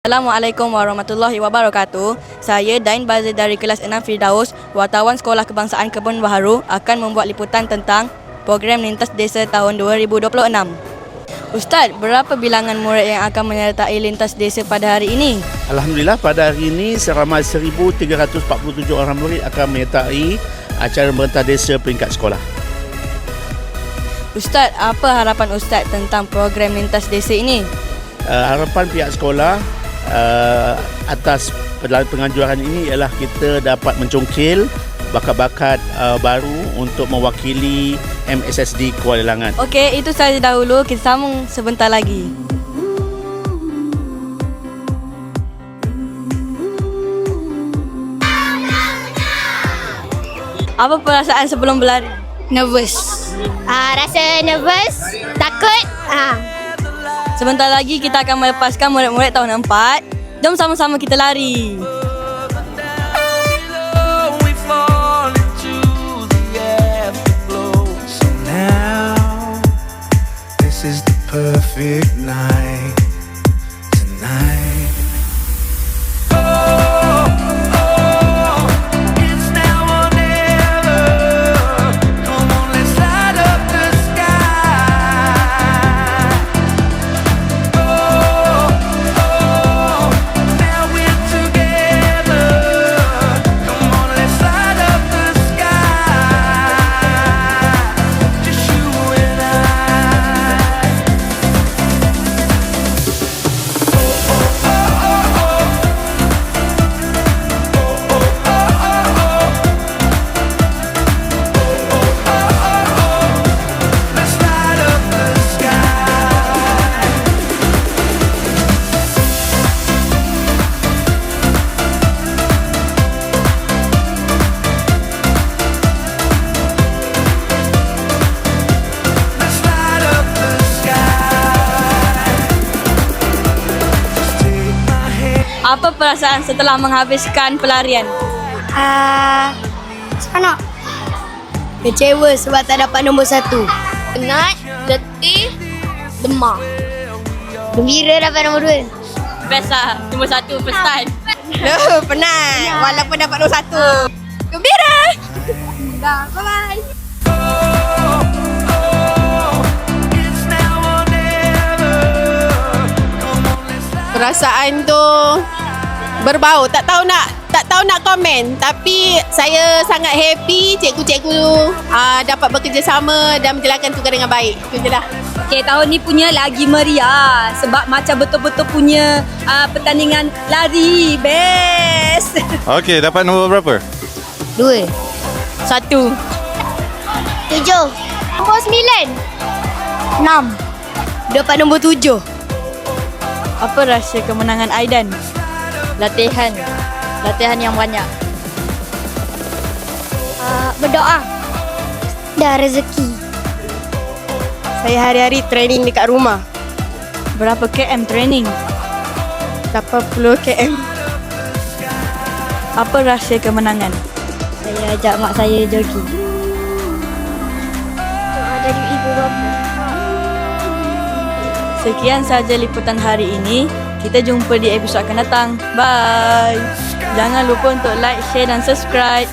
Assalamualaikum warahmatullahi wabarakatuh. Saya Dain Bazir dari kelas 6 Firdaus, wartawan Sekolah Kebangsaan Kebun Baharu akan membuat liputan tentang program Lintas Desa tahun 2026. Ustaz, berapa bilangan murid yang akan menyertai Lintas Desa pada hari ini? Alhamdulillah pada hari ini seramai 1347 orang murid akan menyertai acara merentah desa peringkat sekolah. Ustaz, apa harapan Ustaz tentang program Lintas Desa ini? Uh, harapan pihak sekolah uh, atas penganjuran ini ialah kita dapat mencongkil bakat-bakat uh, baru untuk mewakili MSSD Kuala Langat. Okey, itu saja dahulu. Kita sambung sebentar lagi. Apa perasaan sebelum berlari? Nervous. Ah, rasa nervous, takut. Ah, Sebentar lagi kita akan melepaskan murid-murid tahun 4. Jom sama-sama kita lari. this is the perfect night. Tonight. Apa perasaan setelah menghabiskan pelarian? ah, sana. Kecewa sebab tak dapat nombor satu. Penat, letih, demam. Gembira dapat nombor dua. Best lah. Nombor satu, first time. Loh, penat. Walaupun dapat nombor satu. Gembira. Dah, bye-bye. Perasaan tu berbau tak tahu nak tak tahu nak komen tapi saya sangat happy cikgu-cikgu uh, dapat bekerjasama dan menjalankan tugas dengan baik itu je lah Okay, tahun ni punya lagi meriah sebab macam betul-betul punya uh, pertandingan lari. Best! Okey, dapat nombor berapa? Dua. Satu. Tujuh. Nombor sembilan. Enam. Dapat nombor tujuh. Apa rahsia kemenangan Aidan? Latihan. Latihan yang banyak. Uh, berdoa. Dah rezeki. saya hari-hari training dekat rumah Berapa KM training? 80 km Apa rahsia kemenangan? Saya ajak mak saya jogging. Doa dari ibu bapa. Sekian saja liputan hari ini. Kita jumpa di episod akan datang. Bye. Jangan lupa untuk like, share dan subscribe.